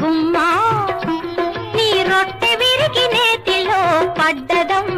గుమ్మా నీ రొట్టె విరిగి నేతిలో పడ్డదమ్మ.